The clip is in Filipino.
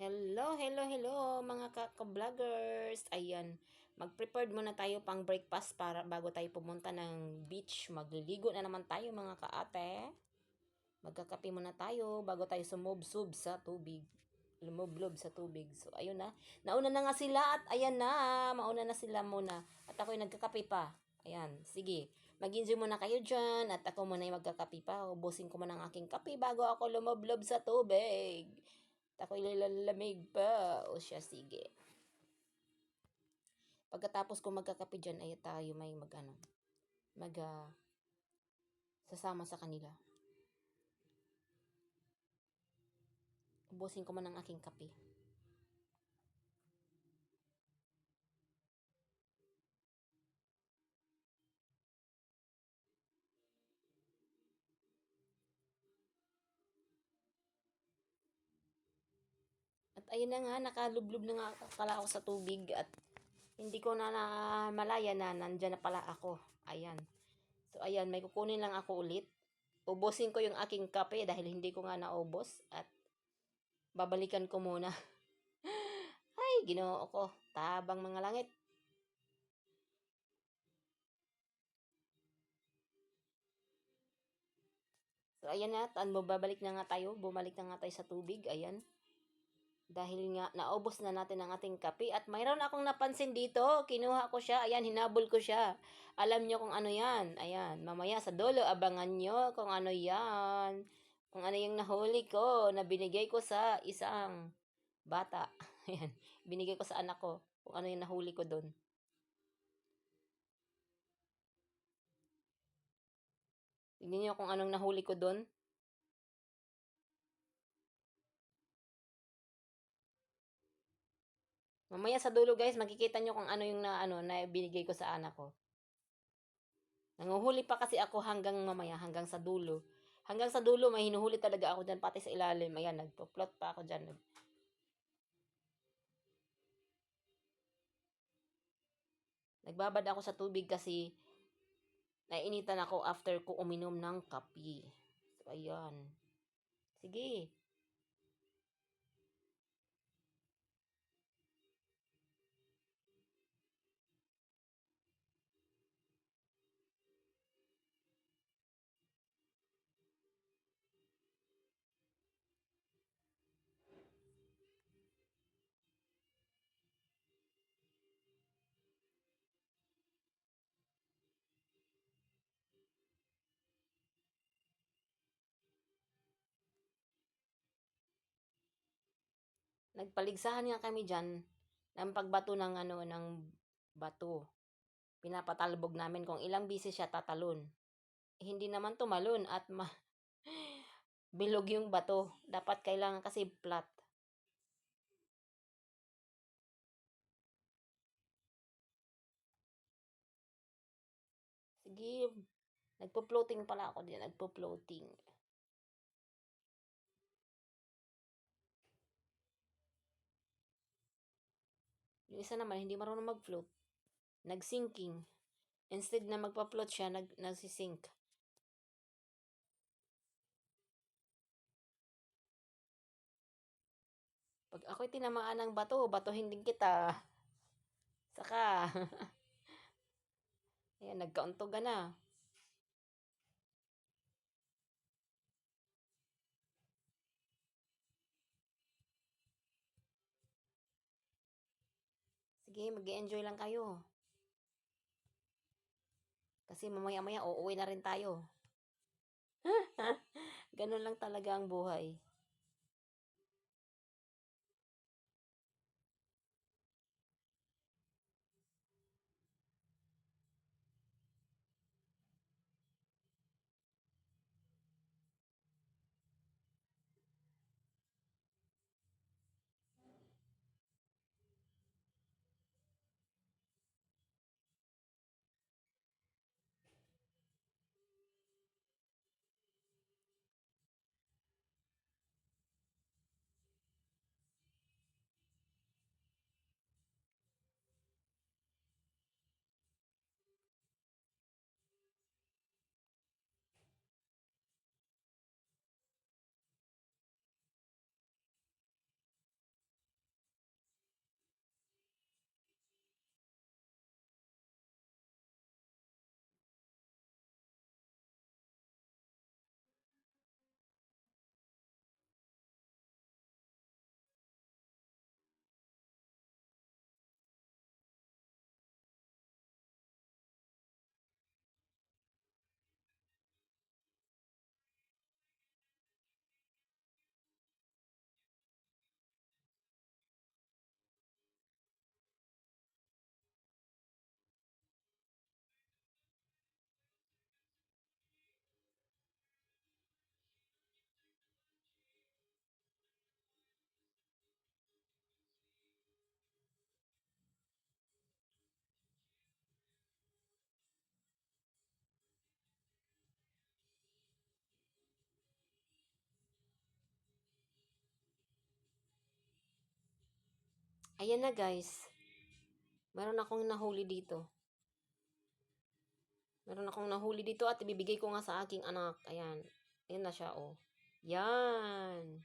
Hello, hello, hello mga kaka-vloggers. Ayan, mag-prepared muna tayo pang breakfast para bago tayo pumunta ng beach. Magliligo na naman tayo mga kaate. Magkakape muna tayo bago tayo sumubsub sa tubig. Lumublob sa tubig. So, ayun na. Nauna na nga sila at ayan na. Mauna na sila muna. At ako'y nagkakape pa. Ayan, sige. Mag-enjoy muna kayo dyan. At ako muna yung magkakape pa. Ubusin ko muna ang aking kape bago ako lumublob sa tubig. At ako'y lalamig pa. O siya, sige. Pagkatapos ko magkakape dyan, ay tayo may mag ano, mag ah, sasama sa kanila. Ubusin ko man ang aking kape. Ayun na nga, nakalublob na nga pala ako sa tubig at hindi ko na, na malaya na nandyan na pala ako. Ayan. So ayan, may kukunin lang ako ulit. Ubusin ko yung aking kape dahil hindi ko nga naubos at babalikan ko muna. Ay, ginoo ko. Tabang mga langit. So, ayan na. Tan, babalik na nga tayo. Bumalik na nga tayo sa tubig. Ayan. Dahil nga, naubos na natin ang ating kape. At mayroon akong napansin dito. Kinuha ko siya. Ayan, hinabol ko siya. Alam nyo kung ano yan. Ayan, mamaya sa dulo, abangan nyo kung ano yan. Kung ano yung nahuli ko na binigay ko sa isang bata. Ayan, binigay ko sa anak ko. Kung ano yung nahuli ko doon. Tignan nyo kung anong nahuli ko doon. Mamaya sa dulo guys, makikita nyo kung ano yung na, ano, na binigay ko sa anak ko. Nanguhuli pa kasi ako hanggang mamaya, hanggang sa dulo. Hanggang sa dulo, may hinuhuli talaga ako dyan, pati sa ilalim. Ayan, nagpo-plot pa ako dyan. Nagbabad ako sa tubig kasi nainitan ako after ko uminom ng kape. So, ayan. Sige. Nagpaligsahan nga kami dyan ng pagbato ng ano ng bato. Pinapatalbog namin kung ilang bisis siya tatalon. Eh, hindi naman tumalon at ma bilog yung bato. Dapat kailangan kasi flat. Sige, nagpo-floating pala ako din. Nagpo-floating. Yung isa naman, hindi marunong mag-float. Nag-sinking. Instead na magpa-float siya, nag nagsisink. Pag ako'y tinamaan ng bato, batuhin din kita. Saka. Ayan, nagkauntoga na. Sige, mag enjoy lang kayo. Kasi mamaya-maya uuwi na rin tayo. Ganun lang talaga ang buhay. Ayan na guys. Meron akong nahuli dito. Meron akong nahuli dito at ibibigay ko nga sa aking anak. Ayan. Ayan na siya oh. Yan.